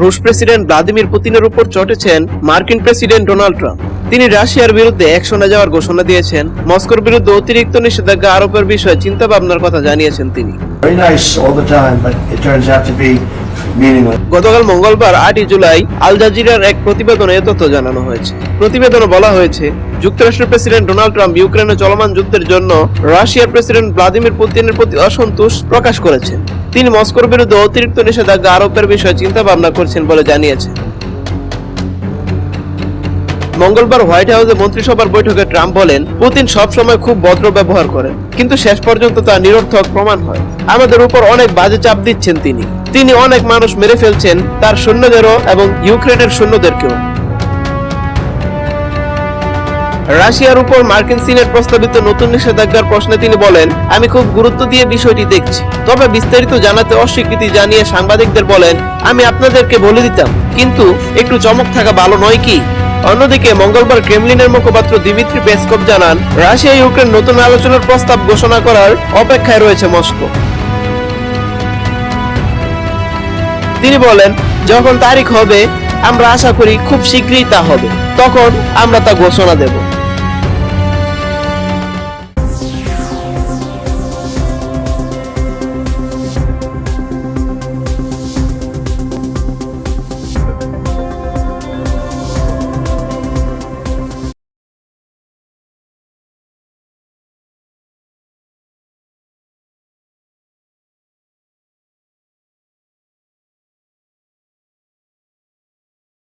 রুশ president Vladimir পুতিনের উপর চটেছেন মার্কিন প্রেসিডেন্ট ডোনাল্ড ট্রাম্প। তিনি রাশিয়ার বিরুদ্ধে একশনে যাওয়ার ঘোষণা দিয়েছেন। মস্কোর বিরুদ্ধে অতিরিক্ত নিষেধাজ্ঞা আরোপের বিষয়ে চিন্তা ভাবনার কথা জানিয়েছেন তিনি. গতকাল মঙ্গলবার আটই জুলাই আল জাজিরার এক প্রতিবেদনে এ তথ্য জানানো হয়েছে। প্রতিবেদনে বলা হয়েছে যুক্তরাষ্ট্রের প্রেসিডেন্ট ডোনাল্ড ট্রাম্প ইউক্রেনে চলমান যুদ্ধের জন্য রাশিয়ার প্রেসিডেন্ট ভ্লাদিমির পুতিনের প্রতি অসন্তোষ প্রকাশ করেছেন। তিনি মস্কোর বিরুদ্ধে অতিরিক্ত নিষেধাজ্ঞা আরোপের বিষয়ে চিন্তা ভাবনা করছেন বলে জানিয়েছেন। মঙ্গলবার হোয়াইট হাউসে মন্ত্রিসভার বৈঠকে ট্রাম্প বলেন, পুতিন সবসময় খুব ভদ্র ব্যবহার করেন, কিন্তু শেষ পর্যন্ত তা নিরর্থক প্রমাণ হয়। আমাদের উপর অনেক বাজে চাপ দিচ্ছেন তিনি। তিনি অনেক মানুষ মেরে ফেলছেন তার সৈন্যদেরও এবং ইউক্রেনের সৈন্যদেরকেও। রাশিয়ার উপর মার্কিন সিনেট প্রস্তাবিত নতুন নিষেধাজ্ঞার প্রশ্নে তিনি বলেন, আমি খুব গুরুত্ব দিয়ে বিষয়টি দেখছি। তবে বিস্তারিত জানাতে অস্বীকৃতি জানিয়ে সাংবাদিকদের বলেন, আমি আপনাদেরকে বলে দিতাম, কিন্তু একটু চমক থাকা ভালো নয় কি? অন্যদিকে মঙ্গলবার ক্রেমলিনের মুখপাত্র দিমিত্রি পেসকপ জানান, রাশিয়া ইউক্রেন নতুন আলোচনার প্রস্তাব ঘোষণা করার অপেক্ষায় রয়েছে মস্কো। তিনি বলেন, যখন তারিখ হবে, আমরা আশা করি খুব শীঘ্রই তা হবে। তখন আমরা তা ঘোষণা দেব।